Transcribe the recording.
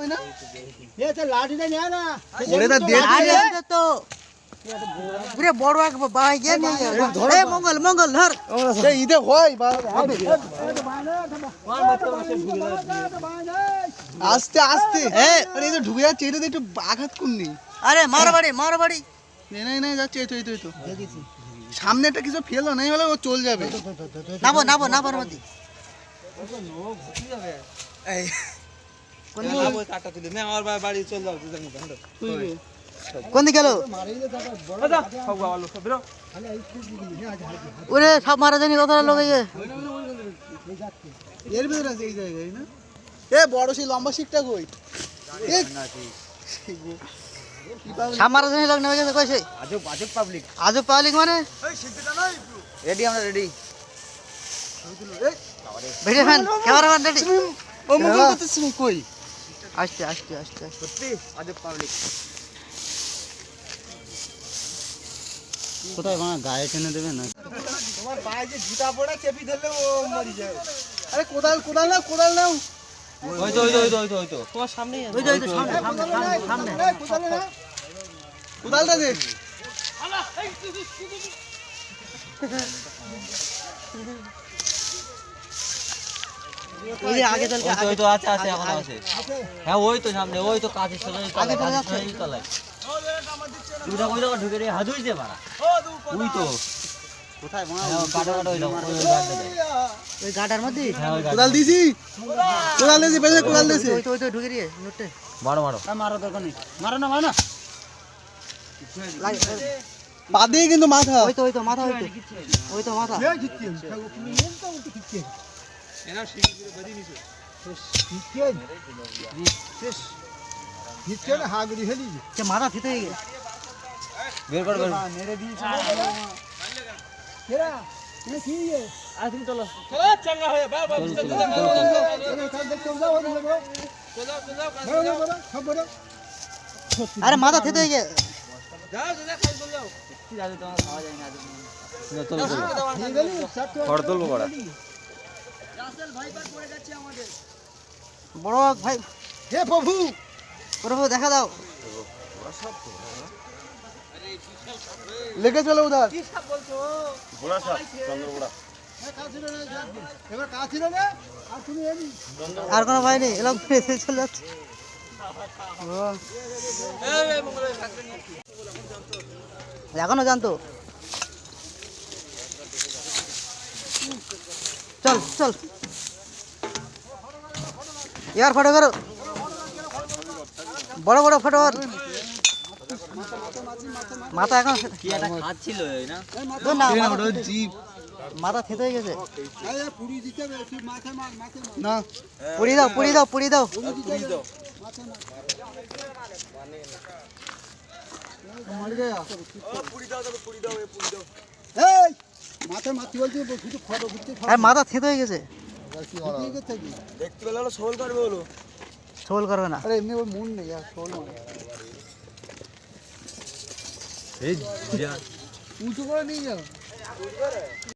হয় না। না ওরে আরে তো পুরো বড় এক মঙ্গল মঙ্গল ধর। হয় হবে। আস্তে আস্তে। এ আরে এই তো ঢুকে যাচ্ছে এটা তো একটু আঘাত করনি। আরে মারো বাড়ি মারো বাড়ি। নে নে নে যাচ্ছে এই তো এই তো এই তো। সামনে একটা কিছু ফেলো নাই হলে ও চল যাবে। নাবো নাবো নাবোর মধ্যে এই। কোন দিকে? গেল? ওরে সব মারা জানি কত লোক এর ভিতরে আছে এই জায়গায় না? এ বড় সেই লম্বা শিকটা কই? এ সব মারা জানি লোক নেমে গেছে কইছে আজব আজব পাবলিক আজব পাবলিক মানে? রেডি আমরা ready video fan cameraman ready ও মুখ করতেছ কই? আসতে আসতে আসতে আসতে। সত্যি? আজব পাবলিক কোথায় বানা গায়ে টেনে দেবে না? তোমার পায়ে যে জুতা পড়া চেপি ধরলে ও মরি যাবে। আরে কোদাল কোদাল নাও কোদাল নাও। ওই তো ওই তো ওই তো ওই তো ওই তো তোমার সামনে ওই যে ওই যে সামনে সামনে সামনে সামনে কোদাল নাও কোদালটা দে। ওই আগে চলছে ওই তো আছে আছে এখন আছে। হ্যাঁ ওই তো সামনে ওই তো কাজের সাথে আগে চলে তলায়। দুটা ওই জায়গা ঢুকে রে হাজুই দে মারা ওই তো। কোথায় বানা কাটা কাটা ওই দাও ওই ওই গাড়িটা দে ওই গাটার মধ্যে? ওই গাড়ি কোদাল দিছি? কোদাল দিছি পেছনে কোদাল দিছি। ওই তো ওই তো ঢুকে দিয়ে নোটে। মারো মারো। মারো দরকার নেই। মারো না মারো না। পা কিন্তু মাথা। ওই তো ওই তো মাথা ওই তো। ওই তো মাথা। সে মাথা ফিতে হয়ে গেছে। বের কর বের আরে মাথা ফিতে হয়ে গেছে। চলো। চলো ফটো তুলবো বড়া। বড় ভাই হে প্রভু! প্রভু দেখা দাও। লেগে চলো উধার আর কোনো ভাই নেই এরকম ফেসে চলে যাচ্ছে। এখনও জানতো? চল চল। এবার ফটো করো বড় বড় ফটো মাথা এখন কি একটা খাচ্ছিল এই না ধুর না, মাথা- ওটা জিপ মাথা থেতে হয়ে গেছে না পুড়ি দাও পুড়ি দাও পুড়ি দাও মাথা মাথি বলছি শুধু ফটো ঘুরতে আর মাথা থেতে হয়ে গেছে দেখতে পেলে হলো সোল করবে হলো ছোল করবে না? আরে এমনি ওর মন নেই আর সোল মানে। এই উঁচু করে নিয়ে যাও।